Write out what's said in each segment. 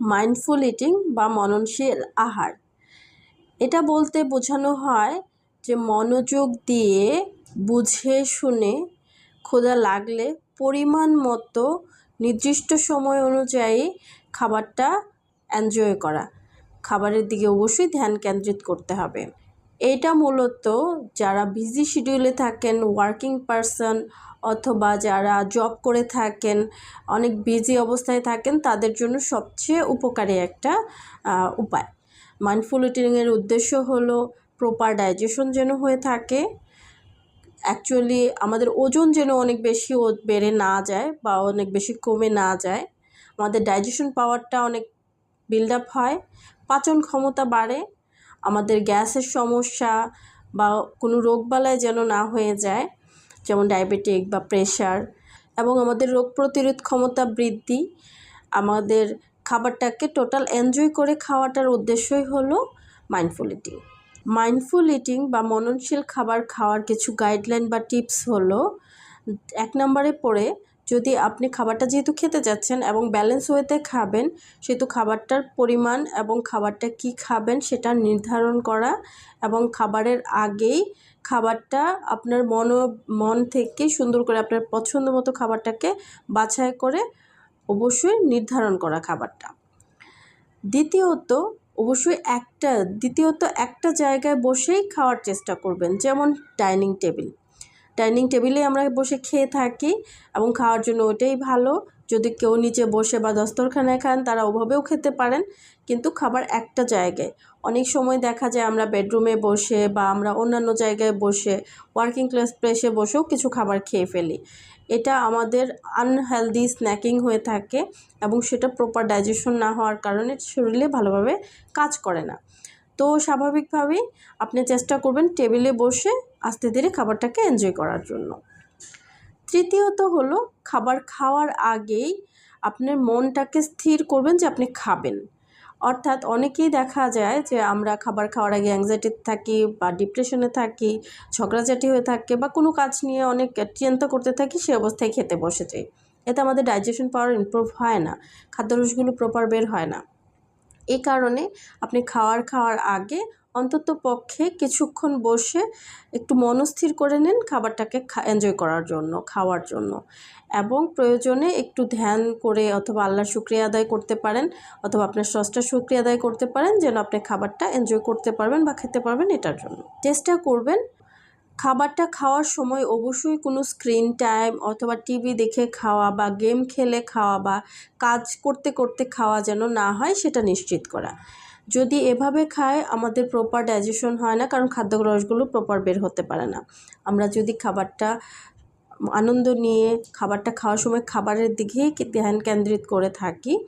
Mindful eating বা মননশীল আহার। এটা বলতে বোঝানো হয় যে মনোযোগ দিয়ে বুঝে শুনে ক্ষুধা লাগলে পরিমাণ মতো নির্দিষ্ট সময় অনুযায়ী খাবারটা এনজয় করা। খাবারের দিকে অবশ্যই ধ্যান কেন্দ্রিত করতে হবে। এটা মূলত যারা বিজি শিডিউলে থাকেন ওয়ার্কিং পারসন অথবা যারা জব করে থাকেন, অনেক বিজি অবস্থায় থাকেন, তাদের জন্য সবচেয়ে উপকারী একটা উপায়। মাইন্ডফুল ইটিংয়ের উদ্দেশ্য হলো প্রপার ডাইজেশন যেন হয়ে থাকে। অ্যাকচুয়ালি আমাদের ওজন যেন অনেক বেশি বেড়ে না যায় বা অনেক বেশি কমে না যায়। আমাদের ডাইজেশন পাওয়ারটা অনেক বিল্ড আপ হয়। পাচন ক্ষমতা বাড়ে। আমাদের গ্যাসের সমস্যা বা কোনো রোগবালাই যেন না হয়ে যায়, যেমন ডায়াবেটিক বা প্রেশার এবং আমাদের রোগ প্রতিরোধ ক্ষমতা বৃদ্ধি, আমাদের খাবারটাকে টোটাল এনজয় করে খাওয়াটার উদ্দেশ্যই হলো মাইন্ডফুল ইটিং মাইন্ডফুল ইটিং বা মননশীল খাবার খাওয়ার কিছু গাইডলাইন বা টিপস হলো, এক নম্বরে পড়ে যদি আপনি খাবারটা যেহেতু খেতে যাচ্ছেন এবং ব্যালেন্স ওয়েতে খাবেন, সেহেতু খাবারটার পরিমাণ এবং খাবারটা কি খাবেন সেটা নির্ধারণ করা এবং খাবারের আগেই খাবারটা আপনার মন মন থেকে সুন্দর করে আপনার পছন্দ মতো খাবারটাকে বাছাই করে অবশ্যই নির্ধারণ করা খাবারটা। দ্বিতীয়ত, অবশ্যই একটা, দ্বিতীয়ত একটা জায়গায় বসেই খাওয়ার চেষ্টা করবেন, যেমন ডাইনিং টেবিল ডাইনিং টেবিলে আমরা বসে খেয়ে থাকি এবং খাওয়ার জন্য ওটাই ভালো। যদি কেউ নিচে বসে বা দস্তরখানায় খান, তারা ওভাবেও খেতে পারেন। কিন্তু খাবার একটা জায়গায়। অনেক সময় দেখা যায় আমরা বেডরুমে বসে বা আমরা অন্যান্য জায়গায় বসে ওয়ার্কিং ক্লাস প্লেসে বসেও কিছু খাবার খেয়ে ফেলি। এটা আমাদের আনহেলদি স্ন্যাকিং হয়ে থাকে এবং সেটা প্রপার ডাইজেশন না হওয়ার কারণে শরীরে ভালোভাবে কাজ করে না। তো স্বাভাবিকভাবেই আপনি চেষ্টা করবেন টেবিলে বসে আস্তে ধীরে খাবারটাকে এনজয় করার জন্য। তৃতীয়ত হলো, খাবার খাওয়ার আগেই আপনার মনটাকে স্থির করবেন যে আপনি খাবেন। অর্থাৎ অনেকেই দেখা যায় যে আমরা খাবার খাওয়ার আগে অ্যাংজাইটি থাকি বা ডিপ্রেশনে থাকি, ঝগড়াঝাটি হয়ে থাকে বা কোনো কাজ নিয়ে অনেক চিন্তা করতে থাকি, সে অবস্থায় খেতে বসে যাই। এতে আমাদের ডাইজেশন পাওয়ার ইমপ্রুভ হয় না, খাদ্যরসগুলো প্রপার বের হয় না। এই কারণে আপনি খাওয়ার খাওয়ার আগে অন্তত পক্ষে কিছুক্ষণ বসে একটু মনস্থির করে নিন খাবারটাকে এনজয় করার জন্য, খাওয়ার জন্য। এবং প্রয়োজনে একটু ধ্যান করে অথবা আল্লাহর শুক্রিয়া আদায় করতে পারেন অথবা আপনার সসটা শুক্রিয়া আদায় করতে পারেন যেন আপনি খাবারটা এনজয় করতে পারবেন বা খেতে পারবেন এটার জন্য। চেষ্টা করবেন খাবারটা খাওয়ার সময় অবশ্যই কোনো স্ক্রিন টাইম অথবা টিভি দেখে খাওয়া বা গেম খেলে খাওয়া বা কাজ করতে করতে খাওয়া যেন না হয় সেটা নিশ্চিত করা। যদি এভাবে খায়, আমাদের প্রপার ডাইজেশন হয় না, কারণ খাদ্য রসগুলো প্রপার বের হতে পারে না। আমরা যদি খাবারটা, আনন্দ নিয়ে খাবারটা খাওয়ার সময় খাবারের দিকেই ধ্যান কেন্দ্রিত করে থাকি,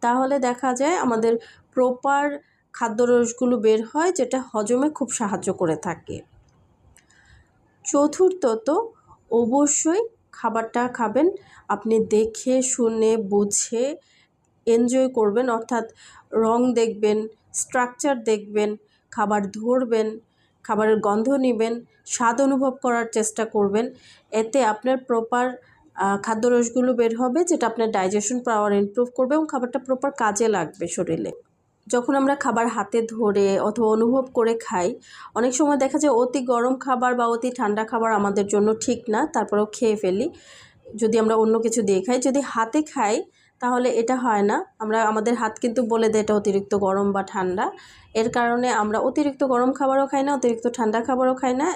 তাহলে দেখা যায় আমাদের প্রপার খাদ্যরসগুলো বের হয়, যেটা হজমে খুব সাহায্য করে থাকে। চতুর্থত, অবশ্যই খাবারটা খাবেন। আপনি দেখে, শুনে, বুঝে এনজয় করবেন, অর্থাৎ রং দেখবেন স্ট্রাকচার দেখবেন, খাবার ধরবেন, খাবারের গন্ধ নেবেন, স্বাদ অনুভব করার চেষ্টা করবেন। এতে আপনার প্রপার খাদ্যরসগুলো বের হবে, যেটা আপনার ডাইজেশন পাওয়ার ইমপ্রুভ করবে এবং খাবারটা প্রপার কাজে লাগবে শরীরে। যখন আমরা খাবার হাতে ধরে অথবা অনুভব করে খাই, অনেক সময় দেখা যায় অতি গরম খাবার বা অতি ঠান্ডা খাবার আমাদের জন্য ঠিক না, তারপরেও খেয়ে ফেলি। যদি আমরা অন্য কিছু দিয়ে খাই, যদি হাতে খাই তাহলে এটা হয় না। আমরা, আমাদের হাত কিন্তু বলে দেয় এটা অতিরিক্ত গরম বা ঠান্ডা। এর কারণে আমরা অতিরিক্ত গরম খাবারও খাই না, অতিরিক্ত ঠান্ডা খাবারও খাই না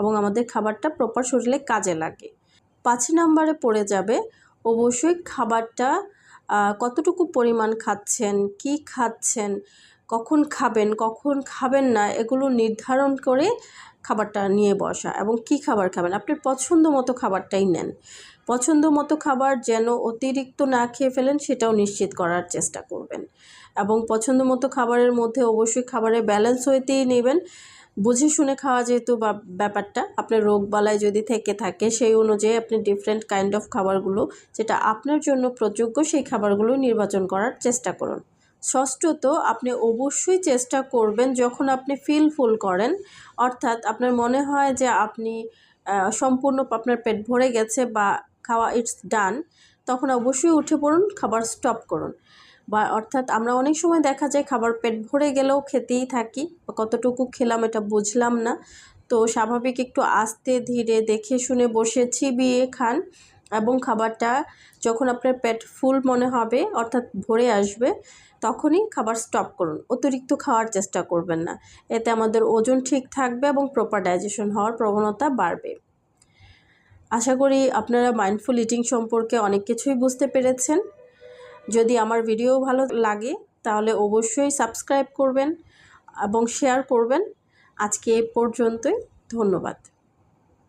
এবং আমাদের খাবারটা প্রপার শরীরে কাজে লাগে। পাঁচ নাম্বারে পড়ে যাবে, অবশ্যই খাবারটা কতটুকু পরিমাণ খাচ্ছেন, কি খাচ্ছেন কখন খাবেন কখন খাবেন না, এগুলো নির্ধারণ করে খাবারটা নিয়ে বসা এবং কি খাবার খাবেন। আপনার পছন্দ মতো খাবারটাই নেন। পছন্দ মতো খাবার যেন অতিরিক্ত না খেয়ে ফেলেন, সেটাও নিশ্চিত করার চেষ্টা করবেন এবং পছন্দ মতো খাবারের মধ্যে অবশ্যই খাবারের ব্যালেন্স হইতেই নেবেন। বুঝে শুনে খাওয়া যেহেতু ব্যাপারটা, আপনার রোগ বালাই যদি থেকে থাকে, সেই অনুযায়ী আপনি ডিফারেন্ট কাইন্ড অফ খাবারগুলো, যেটা আপনার জন্য প্রযোগ্য সেই খাবারগুলো নির্বাচন করার চেষ্টা করুন। ষষ্ঠত আপনি অবশ্যই চেষ্টা করবেন যখন আপনি ফিল ফুল করেন, অর্থাৎ আপনার মনে হয় যে আপনি সম্পূর্ণ আপনার পেট ভরে গেছে বা খাওয়া ইটস ডান তখন অবশ্যই উঠে পড়ুন, খাবার স্টপ করুন। বা অর্থাৎ আমরা অনেক সময় দেখা যায় খাবার পেট ভরে গেলেও খেতেই থাকি, বা কতটুকু খেলাম এটা বুঝলাম না। তো স্বাভাবিক একটু আস্তে ধীরে দেখে শুনে বসে, চিবিয়ে খান। এবং খাবারটা যখন আপনার পেট ফুল মনে হবে, অর্থাৎ ভরে আসবে, তখনই খাবার স্টপ করুন। অতিরিক্ত খাওয়ার চেষ্টা করবেন না। এতে আমাদের ওজন ঠিক থাকবে এবং প্রপার ডাইজেশন হওয়ার প্রবণতা বাড়বে। আশা করি আপনারা মাইন্ডফুল ইটিং সম্পর্কে অনেক কিছুই বুঝতে পেরেছেন। যদি আমার ভিডিও ভালো লাগে, তাহলে অবশ্যই সাবস্ক্রাইব করবেন এবং শেয়ার করবেন। আজকে এ পর্যন্তই। ধন্যবাদ।